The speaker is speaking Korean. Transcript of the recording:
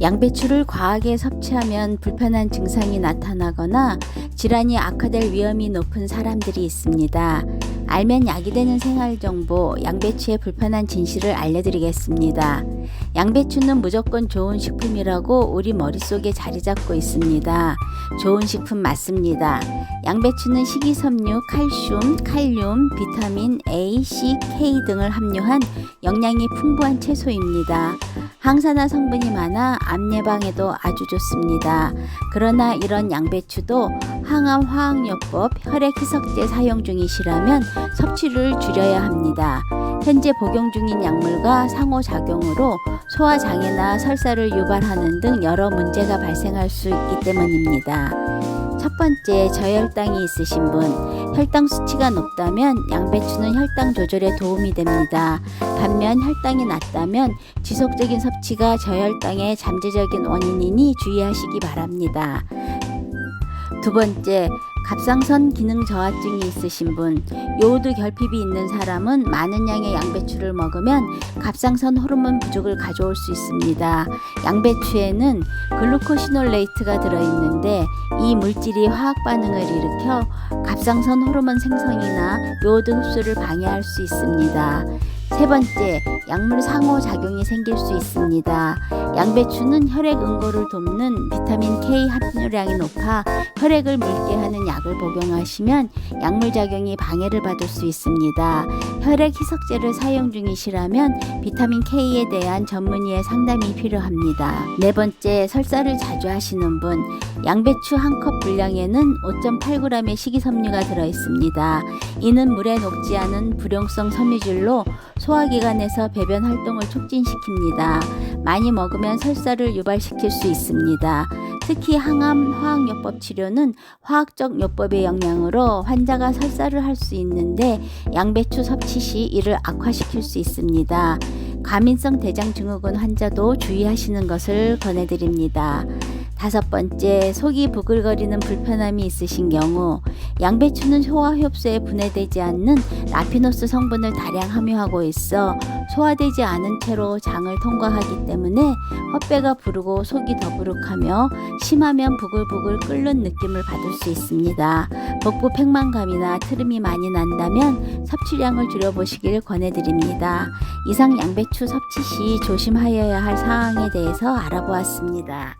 양배추를 과하게 섭취하면 불편한 증상이 나타나거나 질환이 악화될 위험이 높은 사람들이 있습니다. 알면 약이 되는 생활 정보, 양배추의 불편한 진실을 알려드리겠습니다. 양배추는 무조건 좋은 식품이라고 우리 머릿속에 자리 잡고 있습니다. 좋은 식품 맞습니다. 양배추는 식이섬유, 칼슘, 칼륨, 비타민 A, C, K 등을 함유한 영양이 풍부한 채소입니다. 항산화 성분이 많아 암 예방에도 아주 좋습니다. 그러나 이런 양배추도 항암 화학요법, 혈액 희석제 사용 중이시라면 섭취를 줄여야 합니다. 현재 복용 중인 약물과 상호작용으로 소화장애나 설사를 유발하는 등 여러 문제가 발생할 수 있기 때문입니다. 첫 번째, 저혈당이 있으신 분. 혈당 수치가 높다면 양배추는 혈당 조절에 도움이 됩니다. 반면 혈당이 낮다면 지속적인 섭취가 저혈당의 잠재적인 원인이니 주의하시기 바랍니다. 두 번째, 갑상선 기능 저하증이 있으신 분, 요오드 결핍이 있는 사람은 많은 양의 양배추를 먹으면 갑상선 호르몬 부족을 가져올 수 있습니다. 양배추에는 글루코시놀레이트가 들어있는데 이 물질이 화학 반응을 일으켜 갑상선 호르몬 생성이나 요오드 흡수를 방해할 수 있습니다. 세 번째, 약물 상호 작용이 생길 수 있습니다. 양배추는 혈액 응고를 돕는 비타민 K 함유량이 높아 혈액을 묽게 하는 약을 복용하시면 약물 작용이 방해를 받을 수 있습니다. 혈액 희석제를 사용 중이시라면 비타민 K에 대한 전문의의 상담이 필요합니다. 네 번째, 설사를 자주 하시는 분. 양배추 한 컵 분량에는 5.8g의 식이섬유가 들어 있습니다. 이는 물에 녹지 않은 불용성 섬유질로 소화기관에서 배변 활동을 촉진시킵니다. 많이 먹으면 설사를 유발시킬 수 있습니다. 특히 항암 화학요법 치료는 화학적 요법의 영향으로 환자가 설사를 할 수 있는데 양배추 섭취 시 이를 악화시킬 수 있습니다. 과민성 대장 증후군 환자도 주의하시는 것을 권해드립니다. 다섯 번째, 속이 부글거리는 불편함이 있으신 경우 양배추는 소화 흡수에 분해되지 않는 라피노스 성분을 다량 함유하고 있어 소화되지 않은 채로 장을 통과하기 때문에 헛배가 부르고 속이 더부룩하며 심하면 부글부글 끓는 느낌을 받을 수 있습니다. 복부 팽만감이나 트름이 많이 난다면 섭취량을 줄여보시길 권해드립니다. 이상 양배추 섭취 시 조심하여야 할 사항에 대해서 알아보았습니다.